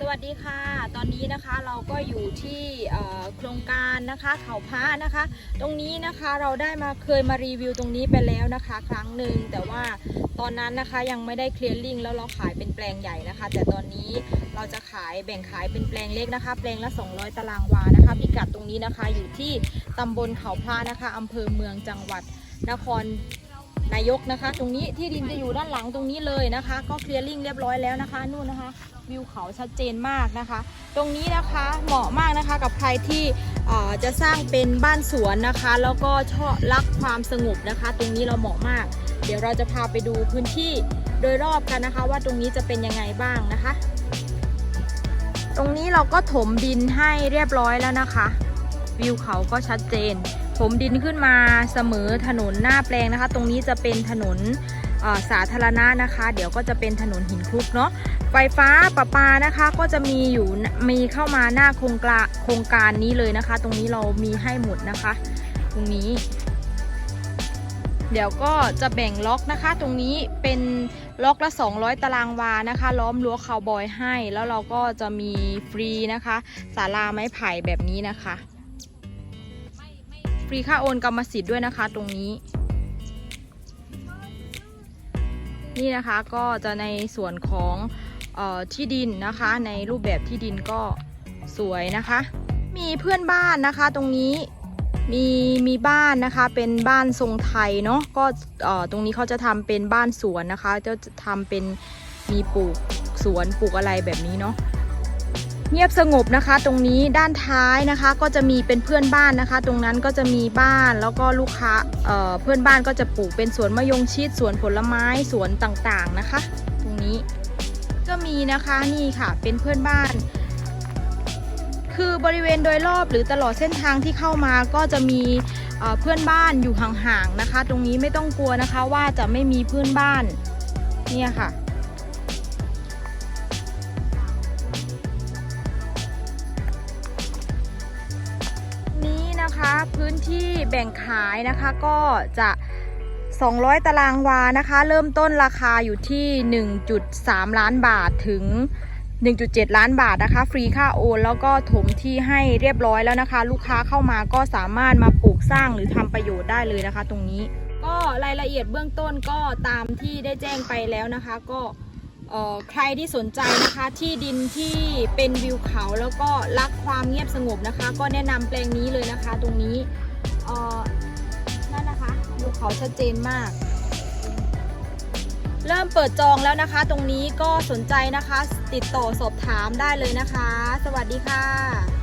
สวัสดีค่ะ ตอนนี้นะคะเราก็อยู่ที่โครงการนะคะเขาพระนะคะ ตรงนี้นะคะเราได้มาเคยมารีวิวตรงนี้ไปแล้วนะคะ ครั้งหนึ่งแต่ว่าตอนนั้นนะคะยังไม่ได้เคลียร์ลิงแล้วเราขายเป็นแปลงใหญ่นะคะ แต่ตอนนี้เราจะขายแบ่งขายเป็นแปลงเล็กนะคะ แปลงละ 200 ตารางวานะคะ พิกัดตรงนี้นะคะอยู่ที่ตำบลเขาพระนะคะอำเภอเมืองจังหวัดนคร นายกนะคะ ตรงนี้ที่ดินจะอยู่ด้านหลังตรงนี้เลยนะคะ ก็เคลียร์ลิงเรียบร้อยแล้วนะคะนู่นนะคะ วิวเขาชัดเจนมากนะคะ ตรงนี้นะคะเหมาะมากนะคะกับใครที่จะสร้างเป็นบ้านสวนนะคะ แล้วก็ชอบรักความสงบนะคะ ตรงนี้เราเหมาะมาก เดี๋ยวเราจะพาไปดูพื้นที่โดยรอบกันนะคะ ว่าตรงนี้จะเป็นยังไงบ้างนะคะ ตรงนี้เราก็ถมดินให้เรียบร้อยแล้วนะคะ วิวเขาก็ชัดเจน ถมดินขึ้นมาเสมอถนนหน้าแปลงนะคะ ตรงนี้จะเป็นถนนสาธารณะนะคะ เดี๋ยวก็จะเป็นถนนหินคลุกเนาะไฟฟ้าประปานะคะก็จะมีอยู่มีเข้ามาหน้าโครงการโครงการนี้เลยนะคะ ตรงนี้เรามีให้หมดนะคะ ตรงนี้ เดี๋ยวก็จะแบ่งล็อกนะคะ ตรงนี้เป็นล็อกละ 200 ตารางวานะคะ ล้อมรั้วคาวบอยให้ แล้วเราก็จะมีฟรีนะคะศาลาไม้ไผ่แบบนี้นะคะ ฟรีค่าโอนกรรมสิทธิ์ด้วยนะคะ ตรงนี้ นี่นะคะก็จะในส่วนของออที่ดินนะคะ ในรูปแบบที่ดินก็สวยนะคะ มีเพื่อนบ้านนะคะ ตรงนี้มีมีบ้านนะคะเป็นบ้านทรงไทยเนาะก็ตรงนี้เขาจะทำเป็นบ้านสวนนะคะจะทำเป็นมีปลูกสวนปลูกอะไรแบบนี้เนาะ เงียบสงบนะคะ ตรงนี้ด้านท้ายนะคะก็จะมีเป็นเพื่อนบ้านนะคะ ตรงนั้นก็จะมีบ้านแล้วก็ลูกค้าเเพื่อนบ้านก็จะปลูกเป็นสวนมะยงชิดสวนผลไม้สวนต่างๆนะคะ ตรงนี้ก็มีนะคะนี่ค่ะเป็นเพื่อนบ้าน คือบริเวณโดยรอบหรือตลอดเส้นทางที่เข้ามาก็จะมีเเพื่อนบ้านอยู่ห่างๆนะคะ ตรงนี้ไม่ต้องกลัวนะคะว่าจะไม่มีเพื่อนบ้านเนี่ยค่ะ นะคะ พื้นที่แบ่งขายนะคะก็จะ 200 ตารางวานะคะ เริ่มต้นราคาอยู่ที่ 1.3 ล้านบาทถึง 1.7 ล้านบาทนะคะ ฟรีค่าโอน แล้วก็ถมที่ให้เรียบร้อยแล้วนะคะ ลูกค้าเข้ามาก็สามารถมาปลูกสร้างหรือทำประโยชน์ได้เลยนะคะ ตรงนี้ ก็รายละเอียดเบื้องต้นก็ตามที่ได้แจ้งไปแล้วนะคะ ก็ ใครที่สนใจนะคะที่ดินที่เป็นวิวเขาแล้วก็รักความเงียบสงบนะคะ ก็แนะนำแปลงนี้เลยนะคะ ตรงนี้นั่นนะคะวิวเขาชัดเจนมาก เริ่มเปิดจองแล้วนะคะ ตรงนี้ก็สนใจนะคะ ติดต่อสอบถามได้เลยนะคะ สวัสดีค่ะ